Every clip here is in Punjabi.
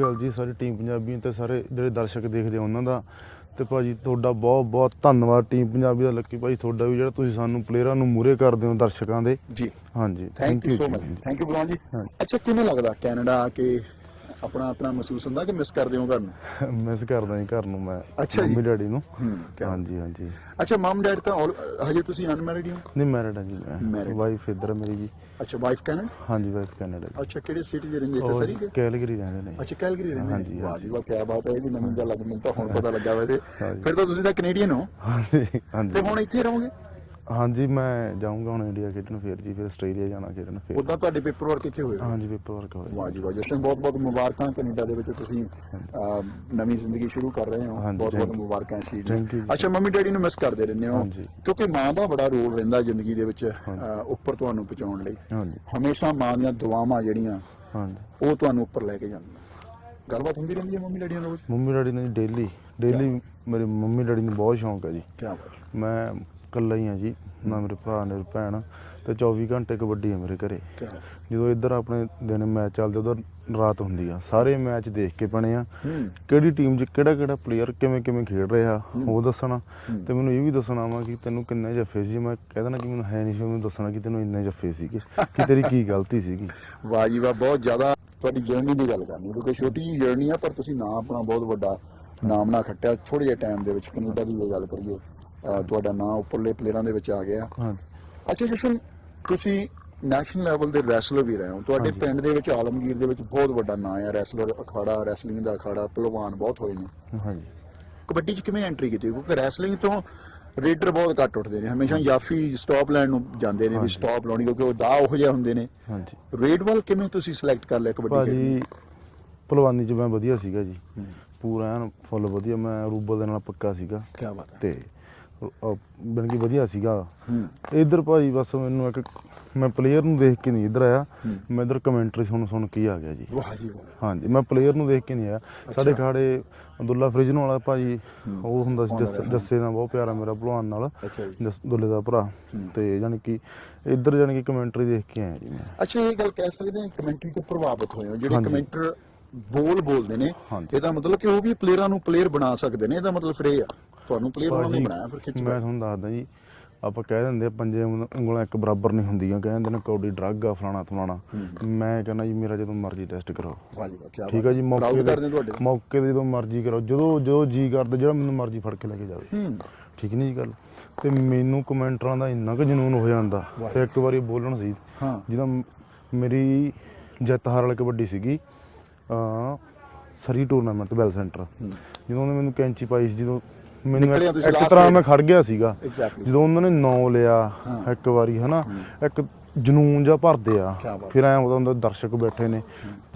ਗੱਲ ਜੀ ਸਾਰੀ ਟੀਮ ਪੰਜਾਬੀ ਤੇ ਸਾਰੇ ਜਿਹੜੇ ਦਰਸ਼ਕ ਦੇਖਦੇ ਆ ਉਹਨਾਂ ਦਾ। ਤੇ ਭਾਜੀ ਤੁਹਾਡਾ ਬਹੁਤ ਬਹੁਤ ਧੰਨਵਾਦ ਟੀਮ ਪੰਜਾਬੀ ਦਾ। ਲੱਕੀ ਭਾਈ ਤੁਹਾਡਾ ਵੀ ਜਿਹੜਾ ਤੁਸੀਂ ਸਾਨੂੰ ਪਲੇਅਰਾਂ ਨੂੰ ਮੂਰੇ ਕਰਦੇ ਹੋ ਦਰਸ਼ਕਾਂ ਦੇ। ਜੀ। ਹਾਂਜੀ thank you so. Much thank you Balwan ji. ਅੱਛਾ ਕਿਵੇਂ ਲੱਗਦਾ ਕੈਨੇਡਾ ਆ ਕੇ ਆਪਣਾ ਆਪਣਾ ਮਹਿਸੂਸ ਹੁੰਦਾ ਕਿ ਮਿਸ ਕਰਦੇ ਹੋ ਘਰ ਨੂੰ? ਮਿਸ ਕਰਦਾ ਜੀ ਘਰ ਨੂੰ ਮੈਂ ਅੱਛਾ ਜੀ। ਮੰਮੀ ਡੈਡੀ ਨੂੰ। ਹੂੰ ਕਿਆ ਹਾਂਜੀ ਹਾਂਜੀ। ਅੱਛਾ ਮਮ ਡੈਡ ਤਾਂ all- ਹਜੇ ਤੁਸੀਂ ਅਨਮੈਰਿਡ ਹੋ ਨਹੀਂ ਮੈਰਿਡ ਆ ਜੀ ਮੈਂ। Married। ਵਾਈਫ ਇੱਧਰ ਆ ਮੇਰੀ ਜੀ। ਅੱਛਾ ਵਾਈਫ ਕੈਨੇਡਾ ਹਾਂਜੀ ਵਾਈਫ ਕੈਨੇਡਾ ਜੀ। ਅੱਛਾ ਕਿਹੜੇ ਸਿਟੀ ਦੇ ਰਹਿੰਦੇ? ਇੱਥੇ ਸਰੀ ਉਹ ਕੈਲਗਰੀ ਰਹਿੰਦੇ ਨੇ। ਅੱਛਾ ਕੈਲਗਰੀ ਰਹਿੰਦੇ ਹਾਂਜੀ, ਨੇ ਵਾਹ। ਜੀ ਵਾਹ ਕੀ ਬਾਤ ਹੈ ਇਹ ਵੀ ਨਵੀਂ ਗੱਲ ਅੱਜ ਮੈਨੂੰ ਤਾਂ ਹੁਣ ਪਤਾ ਲੱਗਾ ਵੈਸੇ। ਹਾਂਜੀ। ਫਿਰ ਤਾਂ ਤੁਸੀਂ ਤਾਂ ਕੈਨੇਡੀਅਨ ਹੋ। ਹਾਂਜੀ ਤੇ ਹਾਂਜੀ ਹੁਣ ਇੱਥੇ ਰਹੋਗੇ? ਹਾਂਜੀ ਮੈਂ ਜਾਊਂਗਾ ਹੁਣ ਇੰਡੀਆ ਖੇਡਣ ਫਿਰ ਜੀ ਫਿਰ ਆਸਟ੍ਰੇਲੀਆ ਜਾਣਾ ਖੇਡਣ ਫਿਰ। ਉਦਾਂ ਤੁਹਾਡੇ ਪੇਪਰ ਵਰਕ ਇੱਥੇ ਹੋਏ। ਹਾਂਜੀ ਪੇਪਰ ਵਰਕ ਹੋਇਆ ਵਾਹ ਜੀ ਵਾਹ ਜਸ਼ਨ ਬਹੁਤ ਬਹੁਤ ਮੁਬਾਰਕਾਂ ਕੈਨੇਡਾ ਦੇ ਵਿੱਚ ਤੁਸੀਂ ਅਹ, ਨਵੀਂ ਜ਼ਿੰਦਗੀ ਸ਼ੁਰੂ ਕਰ ਰਹੇ ਹੋ। ਹਾਂਜੀ, ਬਹੁਤ ਬਹੁਤ thank you. ਮੁਬਾਰਕਾਂ ਇਸ ਚੀਜ਼ Thank you ਨੂੰ ਜੀ। ਅੱਛਾ ਮੰਮੀ ਡੈਡੀ ਨੂੰ ਮਿਸ ਕਰਦੇ ਰਹਿੰਦੇ ਹੋ। ਹਾਂਜੀ। ਕਿਉਂਕਿ ਮਾਂ ਦਾ ਬੜਾ ਰੋਲ ਰਹਿੰਦਾ ਜ਼ਿੰਦਗੀ ਦੇ ਵਿੱਚ ਅਹ, ਉੱਪਰ ਤੁਹਾਨੂੰ ਪਹੁੰਚਾਉਣ ਲਈ। ਹਾਂਜੀ। ਹਮੇਸ਼ਾ ਮਾਂ ਦੀਆਂ ਦੁਆਵਾਂ ਜਿਹੜੀਆਂ ਹਾਂਜੀ। ਉਹ ਤੁਹਾਨੂੰ ਉੱਪਰ ਲੈ ਕੇ ਜਾਂਦੀਆਂ। ਗੱਲਬਾਤ ਹੁੰਦੀ ਰਹਿੰਦੀ ਹੈ ਮੰਮੀ ਡੈਡੀਆਂ ਨਾਲ? ਮੰਮੀ ਡੈਡੀ ਨੇ ਡੇਲੀ ਡੇਲੀ ਮੇਰੇ ਮੰਮੀ ਡੈਡੀ ਨੂੰ ਬਹੁਤ ਸ਼ੌਂਕ ਹੈ ਜੀ। ਕੀ ਬਾਤ ਮੈਂ ਇਕੱਲਾ ਹੀ ਆ ਜੀ। ਨਾ ਮੇਰੇ ਭਰਾ ਨੇ ਭੈਣ। ਤੇ 24 ਘੰਟੇ ਕਬੱਡੀ ਹੈ ਮੇਰੇ ਘਰੇ। ਜਦੋਂ ਇੱਧਰ ਆਪਣੇ ਦਿਨ ਮੈਚ ਚੱਲਦੇ ਉਦੋਂ ਰਾਤ ਹੁੰਦੀ ਆ। ਸਾਰੇ ਮੈਚ ਦੇਖ ਕੇ ਪਣੇ ਆ। ਕਿਹੜੀ ਟੀਮ 'ਚ ਕਿਹੜਾ ਕਿਹੜਾ ਪਲੇਅਰ ਕਿਵੇਂ ਕਿਵੇਂ ਖੇਡ ਰਿਹਾ ਉਹ ਦੱਸਣਾ। ਤੇ ਮੈਨੂੰ ਇਹ ਵੀ ਦੱਸਣਾ ਵਾ ਕਿ ਤੈਨੂੰ ਕਿੰਨੇ ਜੱਫੇ ਸੀ। ਮੈਂ ਕਹਿ ਦੇਣਾ ਕਿ ਮੈਨੂੰ ਹੈ ਨਹੀਂ ਸੀ ਮੈਨੂੰ ਦੱਸਣਾ ਕਿ ਤੈਨੂੰ ਇੰਨੇ ਜੱਫੇ ਸੀਗੇ ਕਿ ਤੇਰੀ ਕੀ ਗਲਤੀ ਸੀਗੀ। ਵਾਹ ਜੀ ਵਾਹ ਬਹੁਤ ਜ਼ਿਆਦਾ ਤੁਹਾਡੀ ਜਰਨੀ ਦੀ ਗੱਲ ਕਰਨੀ। ਕਿਉਂਕਿ ਛੋਟੀ ਜਿਹੀ ਜਰਨੀ ਆ ਪਰ ਤੁਸੀਂ ਨਾਂ ਆਪਣਾ ਬਹੁਤ ਵੱਡਾ ਨਾਮ ਨਾ ਖੱਟਿਆ। ਥੋੜੇ ਜਿਹੇ ਟਾਈਮ ਦੇ ਵਿੱਚ ਕੈਨੇਡਾ ਦੀ ਗੱਲ ਕਰੀਏ। ਤੁਹਾਡਾ ਨਾਂ ਉੱਪਰਲੇ ਪਲੇਅਰਾਂ ਦੇ ਵਿੱਚ ਆ ਗਿਆ। ਹਾਂ ਅੱਛਾ ਜਸ਼ਨ ਤੁਸੀਂ ਨੈਸ਼ਨਲ ਲੈਵਲ ਦੇ ਰੈਸਲਰ ਵੀ ਰਹੇ ਹੋ। ਤੁਹਾਡੇ ਪਿੰਡ ਦੇ ਵਿੱਚ ਆਲਮਗੀਰ ਦੇ ਵਿੱਚ ਬਹੁਤ ਵੱਡਾ ਨਾਂ ਆ ਰੈਸਲਰ ਅਖਾੜਾ ਰੈਸਲਿੰਗ ਦਾ ਅਖਾੜਾ ਪਹਿਲਵਾਨ ਬਹੁਤ ਹੋਏ ਨੇ। ਹਾਂਜੀ। ਕਬੱਡੀ 'ਚ ਕਿਵੇਂ ਐਂਟਰੀ ਕੀਤੀ? ਕਿਉਂਕਿ ਰੈਸਲਿੰਗ ਤੋਂ ਰੇਡਰ ਬਹੁਤ ਘੱਟ ਉੱਠਦੇ ਨੇ। ਹਮੇਸ਼ਾ ਜਾਫੀ ਸਟਾਪ ਲੈਣ ਨੂੰ ਜਾਂਦੇ ਨੇ ਵੀ ਸਟਾਪ ਲਾਉਣੀ ਕਿਉਂਕਿ ਉਹ ਦਾ ਉਹੋ ਜਿਹੇ ਹੁੰਦੇ ਨੇ। ਹਾਂਜੀ। ਰੇਡਵਾਲ ਕਿਵੇਂ ਤੁਸੀਂ ਸਿਲੈਕਟ ਕਰ ਲਿਆ ਕਬੱਡੀ ਖੇਡਣ? ਭਾਜੀ ਭਲਵਾਨੀ 'ਚ ਮੈਂ ਵਧੀਆ ਸੀਗਾ ਜੀ। ਹੂੰ। ਪੂਰਾ ਐਨ ਫੁੱਲ ਵਧੀਆ ਮੈਂ ਰੂਬਲ ਦੇ ਨਾਲ ਪੱਕਾ ਸੀਗਾ। ਕੀ ਬਾਤ ਹੈ। ਤੇ ਬਣ ਕੇ ਵਧੀਆ ਸੀਗਾ। ਇੱਧਰ ਭਾਜੀ ਬਸ ਮੈਨੂੰ ਇੱਕ ਮੈਂ ਪਲੇਅਰ ਨੂੰ ਦੇਖ ਕੇ ਨਹੀਂ ਇੱਧਰ ਆਇਆ। ਮੈਂ ਇੱਧਰ ਕਮੈਂਟਰੀ ਸੁਣ ਸੁਣ ਕੇ ਆ ਗਿਆ ਜੀ। ਵਾਹ ਜੀ ਵਾਹ। ਹਾਂਜੀ ਮੈਂ ਪਲੇਅਰ ਨੂੰ ਦੇਖ ਕੇ ਨਹੀਂ ਆਇਆ। ਸਾਡੇ ਖਾੜੇ ਅਬਦੁੱਲਾ ਫ੍ਰਿਜਨ ਵਾਲਾ ਭਾਜੀ ਉਹ ਹੁੰਦਾ ਸੀ ਜੱਸ- ਨਾਲ ਬਹੁਤ ਪਿਆਰਾ ਮੇਰਾ ਭਲਵਾਨ ਨਾਲ। ਅੱਛਾ ਜੀ। ਜੱਸ ਦੁੱਲੇ ਦਾ ਭਰਾ। ਤੇ ਯਾਨੀ ਕਿ ਇੱਧਰ ਯਾਨੀ ਕਿ ਕਮੈਂਟਰੀ ਦੇਖ ਕੇ ਆਇਆ ਜੀ ਮੈਂ। ਅੱਛਾ ਇਹ ਗੱਲ ਕਹਿ ਸਕਦੇ ਹਾਂ ਕਮੈਂਟਰੀ ਤੋਂ ਪ੍ਰਭਾਵਿਤ ਹੋਏ ਹੋ। ਜਿਹੜੇ। ਕਮੈਂਟਰ ਬੋਲ ਬੋਲਦੇ ਨੇ। ਇਹਦਾ ਮਤਲਬ ਕਿ ਉਹ ਵੀ ਪਲੇਅਰਾਂ ਨੂੰ ਪਲੇਅਰ ਬਣਾ ਸਕਦੇ ਨੇ ਇਹਦਾ ਮਤਲਬ ਫਿਰ ਇਹ ਆ। ਤੁਹਾਨੂੰ ਪਲੇਅਰ ਉਹਨਾਂ ਨੇ ਭਾਜੀ, ਬਣਾਇਆ ਫਿਰ ਖਿੱਚ ਮੈਂ ਤੁਹਾਨੂੰ ਦੱਸਦਾ ਜੀ ਆਪਾਂ ਕਹਿ ਦਿੰਦੇ ਆ ਪੰਜੇ ਉਂਗ- ਉਂਗਲਾਂ ਇੱਕ ਬਰਾਬਰ ਨਹੀਂ ਹੁੰਦੀਆਂ ਕਹਿ ਦਿੰਦੇ ਨੇ ਕੌਡੀ ਡਰੱਗ ਆ ਫਲਾਣਾ ਫਲਾਣਾ ਮੈਂ ਕਹਿੰਦਾ ਜੀ ਮੇਰਾ ਜਦੋਂ ਮਰਜ਼ੀ ਟੈਸਟ ਕਰਾਓ। ਵਾਹ ਜੀ ਵਾਹ ਕੀ ਠੀਕ ਆ ਜੀ ਮੌਕੇ ਕਰਦੇ ਤੇ ਤੁਹਾਡੇ। ਮੌਕੇ ਤੇ ਜਦੋਂ ਮਰਜ਼ੀ ਕਰਾਓ ਜਦੋਂ ਜਦੋਂ ਜੀ ਕਰਦਾ ਜਿਹੜਾ ਮੈਨੂੰ ਮਰਜ਼ੀ ਫੜ ਕੇ ਲੈ ਕੇ ਜਾਵੇ। ਹੂੰ। ਠੀਕ ਨਹੀਂ ਜੀ ਗੱਲ? ਤੇ ਮੈਨੂੰ ਕਮੈਂਟਰਾਂ ਦਾ ਇੰਨਾ ਕੁ ਜਨੂਨ ਹੋ ਜਾਂਦਾ। ਤੇ ਇੱਕ ਵਾਰੀ ਬੋਲਣ ਸੀ ਹਾਂ। ਜਦੋਂ ਮ- ਮੇਰੀ ਜਿੱਤ ਹਾਰ ਵਾਲੀ ਕਬੱਡੀ ਸੀਗੀ ਅ ਸਰੀ ਟੂਰਨਾਮੈਂਟ ਬੈਲ ਸੈਂਟਰ। ਜਦੋਂ ਉਹਨੇ ਮੈਨੂੰ ਕੈਂਚੀ ਪਾਈ ਸੀ ਜਦੋਂ ਮੈਨੂੰ ਇੱਕ ਤੁਸੀਂ ਇੱਕ last ਤਰ੍ਹਾਂ। ਮੈਂ ਖੜ ਗਿਆ ਸੀਗਾ। ਜਦੋਂ ਉਹਨਾਂ ਨੇ ਨਾਂ ਲਿਆ ਇੱਕ ਵਾਰੀ ਹਨਾ? ਇੱਕ ਜਨੂਨ ਜਾਂ ਭਰਦੇ ਆ। ਕਿਆ ਬਾਤ। ਫਿਰ ਐ ਉਹਦਾ ਹੁੰਦਾ ਦਰਸ਼ਕ ਬੈਠੇ ਨੇ।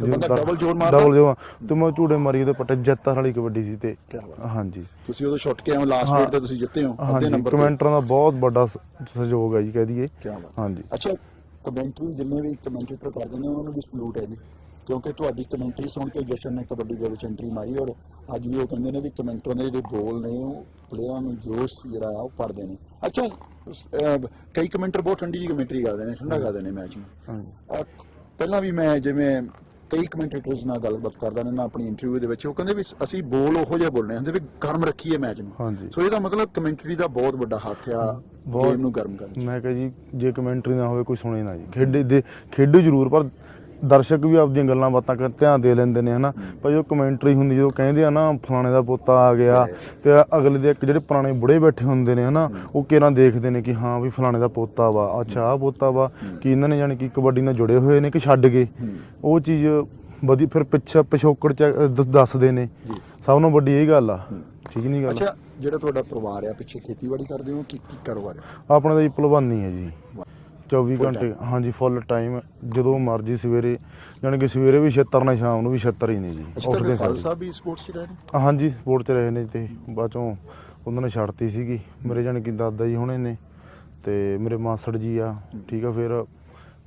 ਬੰਦਾ double ਜ਼ੋਰ ਮਾਰਦਾ? ਡਬਲ ਜੋ ਤੇ ਮੈਂ ਝੂੜੇ ਮਾਰੀ ਤੇ ਪੱਟੇ ਜਿੱਤ ਵਾਲੀ ਕਬੱਡੀ ਸੀ ਤੇ। ਬਾਤ। ਹਾਂਜੀ। ਤੁਸੀਂ ਉਦੋਂ ਛੁੱਟ ਕੇ ਆਏ ਲਾਸਟ ਮਿੰਟ ਤੇ ਤੁਸੀਂ ਜਿੱਤੇ ਹੋ ਅੱਧੇ ਹਾਂਜੀ। ਨੰਬਰ ਤੇ। ਕਮੈਂਟਰਾਂ ਦਾ ਬਹੁਤ ਵੱਡਾ ਸ- ਸਹਿਯੋਗ ਹੈ ਜੀ ਕਹਿ ਦਈਏ। ਕੀ ਬਾਤ। ਹਾਂਜੀ। ਅੱਛਾ ਕਮੈਂਟਰੀ ਜਿੰਨੇ ਵੀ ਕਮੈਂਟੇਟਰ ਕਰਦੇ ਨੇ ਉਹਨਾਂ ਨੂੰ ਵੀ ਸਲੂਟ ਹੈ ਜੀ। ਕਿਉਂਕਿ ਤੁਹਾਡੀ ਕਮੈਂਟਰੀ ਸੁਣ ਕੇ ਜਸ਼ਨ ਨੇ ਕਬੱਡੀ ਦੇ ਵਿੱਚ ਐਂਟਰੀ ਮਾਰੀ ਔਰ ਅੱਜ ਵੀ ਉਹ ਕਹਿੰਦੇ ਨੇ ਵੀ ਕਮੈਂਟਰਾਂ ਦੇ ਜਿਹੜੇ ਬੋਲ ਨੇ ਉਹ ਪਲੇਅਰਾਂ ਨੂੰ ਜੋਸ਼ ਜਿਹੜਾ ਆ ਉਹ ਭਰਦੇ ਨੇ। ਅੱਛਾ ਕਈ ਕਮੈਂਟਰ ਬਹੁਤ ਠੰਡੀ ਜੀ ਕਮੈਂਟਰੀ ਕਰਦੇ ਨੇ ਠੰਡਾ ਕਰਦੇ ਨੇ ਮੈਚ ਨੂੰ। ਪਹਿਲਾਂ ਵੀ ਮੈਂ ਜਿਵੇਂ ਕਈ ਕਮੈਂਟੇਟਰਸ ਨਾਲ ਗੱਲਬਾਤ ਕਰਦਾ ਨੇ ਨਾ ਆਪਣੀ ਇੰਟਰਵਿਊ ਦੇ ਵਿੱਚ। ਉਹ ਕਹਿੰਦੇ ਵੀ ਅਸੀਂ ਬੋਲ ਉਹੋ ਜਿਹਾ ਬੋਲਣੇ ਹੁੰਦੇ ਵੀ ਗਰਮ ਰੱਖੀਏ ਮੈਚ ਨੂੰ। ਸੋ ਇਹਦਾ ਮਤਲਬ ਕਮੈਂਟਰੀ ਦਾ ਬਹੁਤ ਵੱਡਾ ਹੱਥ ਆ ਗੇਮ ਨੂੰ ਗਰਮ ਕਰਨ ਮੈਂ ਕਹਾਂ ਜੀ ਜੇ ਕਮੈਂਟਰੀ ਨਾ ਹੋਵੇ ਕੋਈ ਸੁਣੇ ਨਾ ਜੀ। ਖੇਡੇ ਦੇ ਖੇਡੋ ਜ਼ਰੂਰ ਪਰ ਦਰਸ਼ਕ ਵੀ ਆਪਦੀਆਂ ਗੱਲਾਂ ਬਾਤਾਂ ਕਰ ਧਿਆਨ ਦੇ ਲੈਂਦੇ ਨੇ ਹਨਾ? ਪਰ ਜਦੋਂ ਕਮੈਂਟਰੀ ਹੁੰਦੀ ਜਦੋਂ ਕਹਿੰਦੇ ਆ ਨਾ ਫਲਾਣੇ ਦਾ ਪੋਤਾ ਆ ਗਿਆ ਤੇ ਅਗਲੇ ਦੇ ਇੱਕ ਜਿਹੜੇ ਪੁਰਾਣੇ ਬੁੜੇ ਬੈਠੇ ਹੁੰਦੇ ਨੇ ਹਨਾ? ਉਹ ਕਿਹਨਾਂ ਦੇਖਦੇ ਨੇ ਕਿ ਹਾਂ ਵੀ ਫਲਾਣੇ ਦਾ ਪੋਤਾ ਵਾ ਅੱਛਾ ਆ ਪੋਤਾ ਵਾ ਕਿ ਇਹਨਾਂ ਨੇ ਜਾਣੀ ਕਿ ਕਬੱਡੀ ਨਾਲ ਜੁੜੇ ਹੋਏ ਨੇ ਕਿ ਛੱਡ ਗਏ? ਉਹ ਚੀਜ਼ ਵਧੀ ਫਿਰ ਪਿੱਛੇ ਪਿਛੋਕੜ ਚ ਦੱਸਦੇ ਨੇ। ਜੀ। ਸਭ ਤੋਂ ਵੱਡੀ ਇਹ ਗੱਲ ਆ। ਠੀਕ ਨਹੀਂ ਗੱਲ? ਅੱਛਾ ਜਿਹੜਾ ਤੁਹਾਡਾ ਪਰਿਵਾਰ ਆ ਪਿੱਛੇ ਖੇਤੀਬਾੜੀ ਕਰਦੇ ਹੋ ਕੀ ਕੀ ਕਾਰੋਬਾਰ ਆਪਣਾ ਤਾਂ ਜੀ ਭਲਵਾਨੀ ਹੈ ਜੀ। 24 ਘੰਟੇ ਹਾਂਜੀ ਫੁੱਲ ਟਾਈਮ ਜਦੋਂ ਮਰਜ਼ੀ ਸਵੇਰੇ ਜਾਣੀ ਕਿ ਸਵੇਰੇ ਵੀ 76 ਨੇ ਸ਼ਾਮ ਨੂੰ ਵੀ 76 ਹੀ ਨੇ ਜੀ ਉੱਠਦੇ ਖਾਲਸਾ ਵੀ ਸਪੋਰਟਸ ਚ ਰਹੇ ਨੇ? ਹਾਂਜੀ ਸਪੋਰਟ 'ਚ ਰਹੇ ਨੇ ਤੇ ਬਾਅਦ ਚੋਂ ਉਹਨਾਂ ਨੇ ਛੱਡਤੀ ਸੀਗੀ। ਮੇਰੇ ਜਾਣੀ ਕਿ ਦਾਦਾ ਜੀ ਹੁਣੇ ਨੇ ਤੇ ਮੇਰੇ ਮਾਸੜ ਜੀ ਆ ਠੀਕ ਆ ਫਿਰ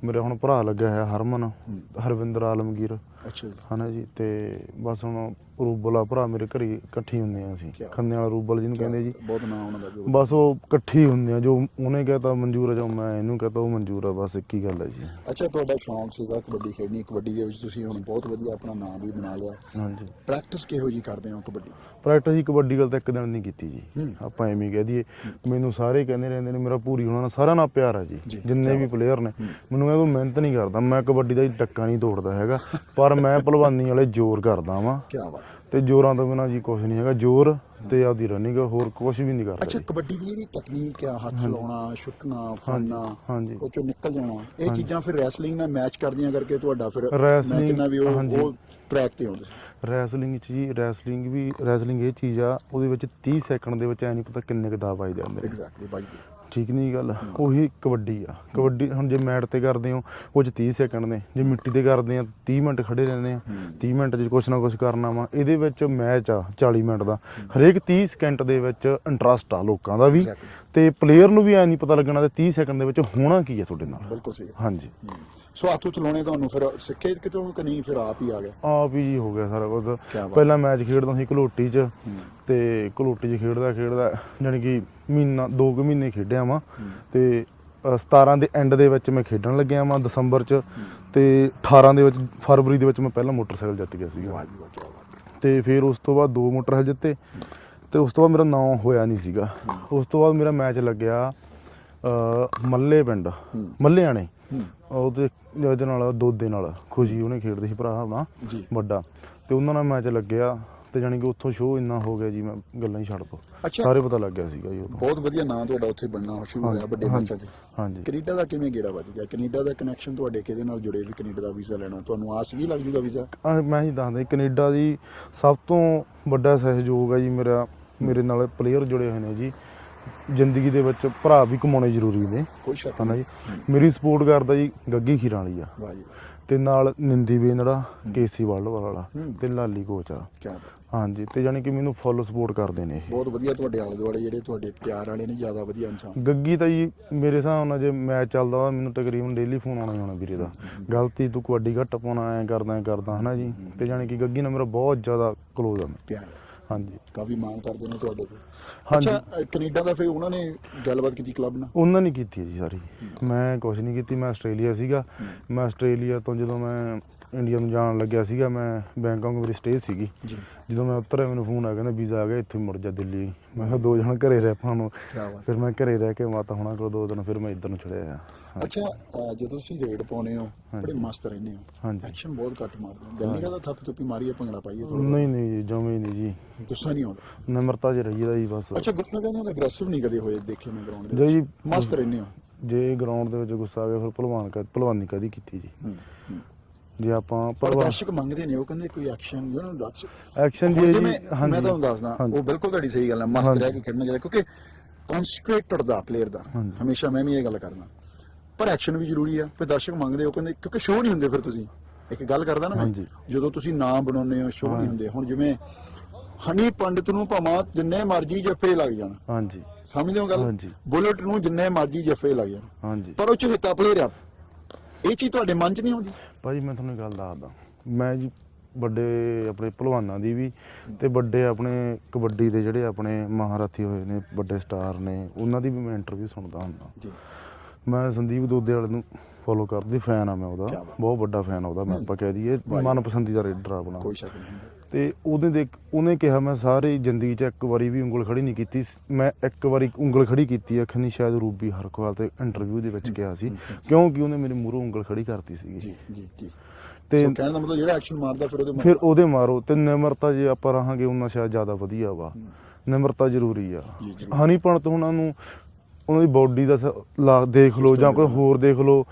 ਮੇਰੇ ਹੁਣ ਭਰਾ ਲੱਗਿਆ ਹੋਇਆ ਹਰਮਨ ਹਰਵਿੰਦਰ ਆਲਮਗੀਰ। ਅੱਛਾ ਜੀ। ਹਨਾ ਜੀ ਤੇ ਬਸ ਹੁਣ ਰੂਬਲ ਭਰਾ ਮੇਰੇ ਘਰੇ ਇਕੱਠੀ ਹੁੰਦੇ ਆ ਅਸੀਂ। ਕਿਆ ਖੰਨੇ ਵਾਲਾ ਰੂਬਲ ਜਿਹਨੂੰ ਕਹਿੰਦੇ ਜੀ। ਬਹੁਤ ਨਾਂ ਉਹਨਾਂ ਦਾ ਜੋ। ਬਸ ਉਹ ਇਕੱਠੀ ਹੁੰਦੇ ਆ ਜੋ ਉਹਨੇ ਕਹਤਾ ਮਨਜ਼ੂਰ ਆ ਜੋ ਮੈਂ ਇਹਨੂੰ ਕਹਤਾ ਉਹ ਮਨਜ਼ੂਰ ਆ ਬਸ ਇੱਕ ਹੀ ਗੱਲ ਹੈ ਜੀ। ਅੱਛਾ ਤੁਹਾਡਾ ਸ਼ੌਂਕ ਸੀਗਾ ਕਬੱਡੀ ਖੇਡਣੀ ਕਬੱਡੀ ਦੇ ਵਿੱਚ ਤੁਸੀਂ ਹੁਣ ਬਹੁਤ ਵਧੀਆ ਆਪਣਾ ਨਾਮ ਵੀ ਬਣਾ ਲਿਆ। ਹਾਂਜੀ। ਪ੍ਰੈਕਟਿਸ ਕਿਹੋ ਜੀ ਕਰਦੇ ਹੋ ਕਬੱਡੀ? ਪ੍ਰੈਕਟਿਸ ਜੀ ਕਬੱਡੀ ਗੱਲ ਤਾਂ ਇੱਕ ਦਿਨ ਨਹੀਂ ਕੀਤੀ ਜੀ। ਹੂੰ। ਆਪਾਂ ਐਵੇਂ ਹੀ ਕਹਿ ਦਈਏ ਮੈਨੂੰ ਸਾਰੇ ਕਹਿੰਦੇ ਰਹਿੰਦੇ ਨੇ ਮੇਰਾ ਪੂਰੀ ਹੋਣਾ ਨਾਲ ਸਾਰਿਆਂ ਨਾਲ ਪਿਆਰ ਆ ਜੀ। ਜੀ, ਜਿੰਨੇ ਵੀ ਪਲੇਅਰ ਨੇ ਮੈਨੂੰ ਕਹਿੰਦਾ ਤੂੰ ਮਿਹਨਤ ਨਹੀਂ ਕਰਦਾ ਮੈਂ ਕਬੱਡੀ ਦਾ ਹੀ ਟੱਕਾ ਨਹੀਂ ਤੋੜਦਾ ਹੈਗਾ। ਪਰ ਮੈਂ ਭਲਵਾਨੀ ਵਾਲੇ ਜ਼ੋਰ ਕਰਦਾ ਵਾਂ। ਕੀ ਬਾਤ ਤੇ ਜ਼ੋਰਾਂ ਤੋਂ ਬਿਨਾਂ ਜੀ ਕੁਝ ਨਹੀਂ ਹੈਗਾ। ਜ਼ੋਰ ਤੇ ਆਪਦੀ ਰਨਿੰਗ ਹੋਰ ਕੁਝ ਵੀ ਨਹੀਂ ਕਰਦਾ ਅੱਛਾ। ਕਬੱਡੀ ਦੀ ਜਿਹੜੀ ਟੈਕਨੀਕ ਆ ਹੱਥ ਲਾਉਣਾ ਛੁੱਟਣਾ ਫੜਨਾ ਹਾਂਜੀ। ਉਹ ਚੋਂ ਨਿਕਲ ਜਾਣਾ। ਇਹ ਚੀਜ਼ਾਂ ਫਿਰ ਰੈਸਲਿੰਗ ਨਾਲ ਮੈਚ ਕਰਦੀਆਂ ਕਰਕੇ ਤੁਹਾਡਾ ਫਿਰ ਕਹਿੰਦਾ ਵੀ ਉਹ ਟਰੈਕ ਤੇ ਆਉਂਦੇ ਰੈਸਲਿੰਗ ਚ ਜੀ ਰੈਸਲਿੰਗ ਵੀ ਰੈਸਲਿੰਗ ਇਹ ਚੀਜ਼ ਆ ਉਹਦੇ ਵਿੱਚ 30 ਸੈਕਿੰਡ ਦੇ ਵਿੱਚ ਐ ਨਹੀਂ ਪਤਾ ਕਿੰਨੇ ਕੁ ਦਾ ਵੱਜ ਜਾਂਦੇ ਐਗਜ਼ੈਕਟਲੀ ਬਾਈ ਠੀਕ ਨਹੀਂ ਗੱਲ ਉਹੀ ਕਬੱਡੀ ਆ। ਕਬੱਡੀ ਹੁਣ ਜੇ ਮੈਟ ਤੇ ਕਰਦੇ ਹੋ ਉਹ ਚ 30 ਸੈਕਿੰਡ ਨੇ। ਜੇ ਮਿੱਟੀ ਤੇ ਕਰਦੇ ਆ 30 ਮਿੰਟ ਖੜੇ ਰਹਿੰਦੇ ਆ। 30 ਮਿੰਟ ਚ ਕੁਛ ਨਾ ਕੁਛ ਕਰਨਾ ਵਾ। ਇਹਦੇ ਵਿੱਚ ਮੈਚ ਆ 40 ਮਿੰਟ ਦਾ। ਹਰੇਕ 30 ਸਕਿੰਟ ਦੇ ਵਿੱਚ ਇੰਟਰਸਟ ਆ ਲੋਕਾਂ ਦਾ ਵੀ. ਤੇ ਪਲੇਅਰ ਨੂੰ ਵੀ ਐ ਨਹੀਂ ਪਤਾ ਲੱਗਣਾ ਤੇ 30 ਸੈਕਿੰਡ ਦੇ ਵਿੱਚ ਹੋਣਾ ਕੀ ਆ ਤੁਹਾਡੇ ਨਾਲ। ਬਿਲਕੁਲ ਸਹੀ ਹਾਂਜੀ। ਸੋ ਹੱਥ ਉੱਤ ਲਾਉਣੇ ਤੁਹਾਨੂੰ ਫਿਰ ਸਿੱਖੇ ਕਿਤੋਂ ਕਿ ਨਹੀਂ ਫਿਰ ਆਪ ਹੀ ਆ ਗਏ? ਆਪ ਹੀ ਜੀ ਹੋ ਗਿਆ ਸਾਰਾ ਕੁਝ। ਪਹਿਲਾਂ ਮੈਚ ਖੇਡਦਾ ਸੀ ਘਲੋਟੀ 'ਚ ਤੇ ਘਲੋਟੀ 'ਚ ਖੇਡਦਾ ਖੇਡਦਾ ਜਾਣੀ ਕਿ ਮਹੀਨਾ ਦੋ ਕੁ ਮਹੀਨੇ ਖੇਡਿਆ ਵਾਂ। ਤੇ ਅ, 17 ਦੇ ਐਂਡ ਦੇ ਵਿੱਚ ਮੈਂ ਖੇਡਣ ਲੱਗਿਆ ਵਾਂ ਦਸੰਬਰ 'ਚ। ਤੇ 18 ਦੇ ਵਿੱਚ ਫਰਵਰੀ ਦੇ ਵਿੱਚ ਮੈਂ ਪਹਿਲਾ ਮੋਟਰਸਾਈਕਲ ਜਿੱਤ ਗਿਆ ਸੀਗਾ। ਤੇ ਫਿਰ ਉਸ ਤੋਂ ਬਾਅਦ ਦੋ ਮੋਟਰਸਾਈਕਲ ਜਿੱਤੇ। ਤੇ ਉਸ ਤੋਂ ਬਾਅਦ ਮੇਰਾ ਨਾਂ ਹੋਇਆ ਨਹੀਂ ਸੀਗਾ। ਉਸ ਤੋਂ ਬਾਅਦ ਮੇਰਾ ਮੈਚ ਲੱਗਿਆ ਅ, ਮੱਲੇ ਪਿੰਡ। ਮੱਲਿਆਣੇ। ਉਹਦੇ ਉਹਦੇ ਨਾਲ ਦੋਦੇ ਨਾਲ ਖੁਸ਼ੀ ਉਹਨੇ ਖੇਡਦੇ ਸੀ ਭਰਾ ਆਪਣਾ ਜੀ। ਵੱਡਾ। ਤੇ ਉਹਨਾਂ ਨਾਲ ਮੈਚ ਲੱਗਿਆ। ਤੇ ਜਾਣੀ ਕਿ ਉੱਥੋਂ ਸ਼ੋਅ ਇੰਨਾ ਹੋ ਗਿਆ ਜੀ ਮੈਂ ਗੱਲਾਂ ਹੀ ਛੱਡ ਦੋ। ਅੱਛਾ। ਸਾਰੇ ਪਤਾ ਲੱਗ ਗਿਆ ਸੀਗਾ ਜੀ ਉਦੋਂ। ਬਹੁਤ ਵਧੀਆ ਨਾਂ ਤੁਹਾਡਾ ਉੱਥੇ ਬਣਨਾ ਸ਼ੁਰੂ ਹੋਇਆ ਵੱਡੇ ਹਾਂਜੀ, 'ਚ ਹਾਂਜੀ। ਕੈਨੇਡਾ ਦਾ ਕਿਵੇਂ ਗੇੜਾ ਵੱਜ ਗਿਆ? ਕੈਨੇਡਾ ਦਾ ਕਨੈਕਸ਼ਨ ਤੁਹਾਡੇ ਕਿਹਦੇ ਨਾਲ ਜੁੜੇ ਵੀ? ਕੈਨੇਡਾ ਦਾ ਵੀਜ਼ਾ ਲੈਣਾ। ਤੁਹਾਨੂੰ ਆਸ ਵੀ ਲੱਗ ਜੂਗਾ ਵੀਜ਼ਾ? ਆਹ ਮੈਂ ਹੀ ਦੱਸਦਾ ਜੀ, ਕੈਨੇਡਾ ਦੀ ਸਭ ਤੋਂ ਵੱਡਾ ਸਹਿਯੋਗ ਹੈ ਜੀ ਮੇਰਾ ਮੇਰੇ ਨਾਲ ਪਲੇਅਰ ਜੁੜੇ ਹੋਏ ਨੇ ਜੀ। ਜ਼ਿੰਦਗੀ ਦੇ ਵਿੱਚ ਭਰਾ ਵੀ ਕਮਾਉਣੇ ਜ਼ਰੂਰੀ ਨੇ। ਕੋਈ ਸ਼ੱਕ ਹਨਾ ਨਹੀਂ ਜੀ ਮੇਰੀ ਸਪੋਰਟ ਕਰਦਾ ਜੀ ਗੱਗੀ ਖੀਰਾਂ ਵਾਲੀ ਆ। ਵਾਹ ਜੀ। ਤੇ ਨਾਲ ਨਿੰਦੀ ਵੇਨੜਾ ਕੇਸੀ ਵਾਲਾ ਹੂੰ। ਤੇ ਲਾਲੀ ਕੋਚ ਆ। ਕੀ ਹਾਂਜੀ ਤੇ ਜਾਣੀ ਕਿ ਮੈਨੂੰ ਫੁੱਲ ਸਪੋਰਟ ਕਰਦੇ ਨੇ ਇਹ। ਬਹੁਤ ਵਧੀਆ ਤੁਹਾਡੇ ਆਲੇ ਦੁਆਲੇ ਜਿਹੜੇ ਤੁਹਾਡੇ ਪਿਆਰ ਵਾਲੇ ਨੇ ਜ਼ਿਆਦਾ ਵਧੀਆ ਇਨਸਾਨ। ਗੱਗੀ ਤਾਂ ਜੀ ਮੇਰੇ ਹਿਸਾਬ ਨਾਲ ਜੇ ਮੈਚ ਚੱਲਦਾ ਵਾ ਮੈਨੂੰ ਤਕਰੀਬਨ ਡੇਲੀ ਫੋਨ ਆਉਣਾ ਹੀ ਆਉਣਾ ਵੀਰੇ ਦਾ। ਗਲਤੀ ਤੂੰ ਕਬੱਡੀ ਘੱਟ ਪਾਉਣਾ ਐ ਕਰਦਾ ਐ ਕਰਦਾ ਹਨਾ ਜੀ? ਤੇ ਜਾਣੀ ਕਿ ਗੱਗੀ ਨਾਲ ਮੇਰਾ ਬਹੁਤ ਜ਼ਿਆਦਾ ਕਲੋਜ਼ ਆ ਪਿਆਰ। ਹਾਂਜੀ। ਕਾਫੀ ਮਾਣ ਕਰਦੇ ਨੇ ਤੁਹਾਡੇ ਤੇ। ਹਾਂਜੀ। ਅੱਛਾ ਕੈਨੇਡਾ ਦਾ ਫਿਰ ਉਹਨਾਂ ਨੇ ਗੱਲਬਾਤ ਕੀਤੀ ਕਲੱਬ ਨਾਲ? ਉਹਨਾਂ ਨੇ ਕੀਤੀ ਹੈ ਜੀ ਸਾਰੀ। ਮੈਂ ਕੁਝ ਨਹੀਂ ਕੀਤੀ ਮੈਂ ਆਸਟ੍ਰੇਲੀਆ ਸੀਗਾ। ਮੈਂ ਆਸਟ੍ਰੇਲੀਆ ਤੋਂ ਜਦੋਂ ਮੈਂ ਇੰਡੀਆ ਨੂੰ ਜਾਣ ਲੱਗਿਆ ਸੀਗਾ ਮੈਂ ਬੈਂਕਾਕ ਮੇਰੀ ਸਟੇ ਸੀਗੀ। ਜੀ। ਜਦੋਂ ਮੈਂ ਉਤਰਿਆ ਮੈਨੂੰ ਫੋਨ ਆ ਕਹਿੰਦਾ ਵੀਜ਼ਾ ਆ ਗਿਆ ਇੱਥੇ ਮੁੜ ਜਾ ਦਿੱਲੀ। ਮੈਂ ਕਿਹਾ ਦੋ ਜਣ ਘਰੇ ਰਹਿ ਪਾਉਣ ਫਿਰ ਮੈਂ ਘਰੇ ਰਹਿ ਕੇ ਮਾਤਾ ਹੋਣਾ ਕੋਲ ਦੋ ਦਿਨ ਫਿਰ ਮੈਂ ਇੱਧਰ ਨੂੰ ਛੜਿਆ ਆ ਅੱਛਾ ਜਦੋਂ ਤੁਸੀਂ ਰੇਡ ਪਾਉਨੇ ਹੋ ਬੜੇ ਮਸਤ ਰਹਿੰਦੇ ਹੋ। ਹਾਂਜੀ। ਐਕਸ਼ਨ ਬਹੁਤ ਘੱਟ ਮਾਰਦੇ ਹੋ। ਨਹੀਂ ਕਰਦਾ ਥੱਪ ਥੁੱਪੀ ਮਾਰੀਏ ਭੰਗੜਾ ਪਾਈਏ ਥੋੜਾ ਨਹੀਂ ਨਹੀਂ ਜੀ ਜਮੇ ਨਹੀਂ ਜੀ। ਗੁੱਸਾ ਨਹੀਂ ਆਉਂਦਾ। ਨਿਮਰਤਾ ਚ ਰਹੀਦਾ ਜੀ ਬਸ। ਅੱਛਾ ਗੁੱਸਾ ਕਹਿੰਦੇ ਅਗਰੈਸਿਵ ਨਹੀਂ ਕਦੇ ਹੋਏ ਦੇਖੇ ਮੈਂ ਗਰਾਊਂਡ ਦੇ ਜੇ ਜੀ ਮਸਤ ਰਹਿੰਦੇ ਹੋ। ਜੇ ਗਰਾਊਂਡ ਦੇ ਵਿੱਚ ਗੁੱਸਾ ਆ ਗਿਆ ਫਿਰ ਭਲਵਾਨ ਕਦ ਭਲਵਾਨੀ ਕਦੀ ਕੀਤੀ ਜੀ। ਜੇ ਆਪਾਂ ਪਰ ਭਲਵਾਨ ਦਰਸ਼ਕ ਮੰਗਦੇ ਨੇ ਉਹ ਕਹਿੰਦੇ ਕੋਈ ਐਕਸ਼ਨ ਯੂ نو ਦਰਸ਼ਕ ਐਕਸ਼ਨ ਜੀ ਜੀ ਮੈਂ ਤੁਹਾਨੂੰ ਦੱਸਦਾ। ਉਹ ਬਿਲਕੁਲ ਤੁਹਾਡੀ ਸਹੀ ਗੱਲ ਹੈ ਮਸਤ। ਰਹਿ ਕੇ ਖੇਡਣਾ ਚਾਹੀਦਾ ਕਿਉਂਕਿ ਕਨਸੈਂਟਰੇਟਡ ਦਾ ਪਲੇਅਰ ਦਾ। ਹਮੇਸ਼ਾ ਮੈਂ ਵੀ ਇਹ ਗੱਲ ਕਰਦਾ ਪਰ ਐਕਸ਼ਨ ਵੀ ਜ਼ਰੂਰੀ ਆ ਫਿਰ ਦਰਸ਼ਕ ਮੰਗਦੇ ਉਹ ਕਹਿੰਦੇ ਕਿਉਂਕਿ ਸ਼ੋਅ ਨਹੀਂ ਹੁੰਦੇ ਫਿਰ ਤੁਸੀਂ ਇੱਕ ਗੱਲ ਕਰਦਾ ਨਾ ਮੈਂ। ਜਦੋਂ ਤੁਸੀਂ ਨਾਮ ਬਣਾਉਂਦੇ ਹੋ ਸ਼ੋਅ ਨਹੀਂ ਹੁੰਦੇ ਹੁਣ ਜਿਵੇਂ ਹਨੀ ਪੰਡਿਤ ਨੂੰ ਭਾਵੇਂ ਜਿੰਨੇ ਮਰਜ਼ੀ ਜੱਫੇ ਲੱਗ ਜਾਣ ਹਾਂਜੀ ਸਮਝਦੇ ਹੋ ਗੱਲ। ਬੁਲਟ ਨੂੰ ਜਿੰਨੇ ਮਰਜ਼ੀ ਜੱਫੇ ਲੱਗ ਜਾਣ ਹਾਂਜੀ ਪਰ ਉਹ ਚ ਹਿੱਤਾ ਪਲੇਅਰ ਆ ਇਹ ਚੀਜ਼ ਤੁਹਾਡੇ ਮਨ 'ਚ ਨਹੀਂ ਆਉਂਦੀ? ਭਾਜੀ ਮੈਂ ਤੁਹਾਨੂੰ ਇੱਕ ਗੱਲ ਦੱਸਦਾ। ਮੈਂ ਜੀ ਵੱਡੇ ਆਪਣੇ ਭਲਵਾਨਾਂ ਦੀ ਵੀ ਤੇ ਵੱਡੇ ਆਪਣੇ ਕਬੱਡੀ ਦੇ ਜਿਹੜੇ ਆਪਣੇ ਮਹਾਰਥੀ ਹੋਏ ਨੇ ਵੱਡੇ ਸਟਾਰ ਨੇ ਉਹਨਾਂ ਦੀ ਵੀ ਮੈਂ ਇੰਟਰਵਿਊ ਸੁਣਦਾ ਹੁੰਦਾ। ਜੀ। ਮੈਂ ਸੰਦੀਪ ਦੋਦੇ ਵਾਲੇ ਨੂੰ ਫੋਲੋ ਕਰਦੀ ਫੈਨ ਆ ਮੈਂ ਉਹਦਾ। ਬਹੁਤ ਵੱਡਾ ਫੈਨ ਉਹਦਾ ਮੈਂ ਆਪਾਂ ਕਹਿ ਦਈਏ। ਮਨਪਸੰਦੀਦਾ ਰੇਡਰ ਆਪਣਾ। ਕੋਈ ਸ਼ੱਕ ਨਹੀਂ ਤੇ ਉਹਦੇ ਦੇ ਉਹਨੇ ਕਿਹਾ ਮੈਂ ਸਾਰੀ ਜ਼ਿੰਦਗੀ 'ਚ ਇੱਕ ਵਾਰੀ ਵੀ ਉਂਗਲ ਖੜੀ ਨਹੀਂ ਕੀਤੀ ਮੈਂ ਇੱਕ ਵਾਰੀ ਉਂਗਲ ਖੜੀ ਕੀਤੀ ਹੈ ਖਨੀ ਸ਼ਾਇਦ ਰੂਬੀ ਹਰਕਵਾਲ ਤੇ ਇੰਟਰਵਿਊ ਦੇ ਵਿੱਚ ਕਿਹਾ ਸੀ ਕਿਉਂਕਿ ਉਹਨੇ ਮੇਰੇ ਮੂਹਰੋਂ ਉਂਗਲ ਖੜੀ ਕਰਤੀ ਸੀਗੀ। ਜੀ ਜੀ ਜੀ। ਤੇ ਸੋ ਕਹਿਣ ਦਾ ਮਤਲਬ ਜਿਹੜਾ ਐਕਸ਼ਨ ਮਾਰਦਾ ਫਿਰ ਉਹਦੇ ਫਿਰ ਉਹਦੇ ਮਾਰੋ ਤੇ ਨਿਮਰਤਾ ਜੇ ਆਪਾਂ ਰਹਾਂਗੇ ਉਹਨਾਂ ਸ਼ਾਇਦ ਜ਼ਿਆਦਾ ਵਧੀਆ ਵਾ। ਨਿਮਰਤਾ ਜ਼ਰੂਰੀ ਆ। ਹਨੀ ਪੰਡਤ ਉਹਨਾਂ ਨੂੰ ਉਹਨਾਂ ਦੀ ਬਾਡੀ ਦਾ ਲਾ ਦੇਖ ਲਓ ਜਾਂ ਕੋਈ ਹੋਰ ਦੇਖ ਲਓ।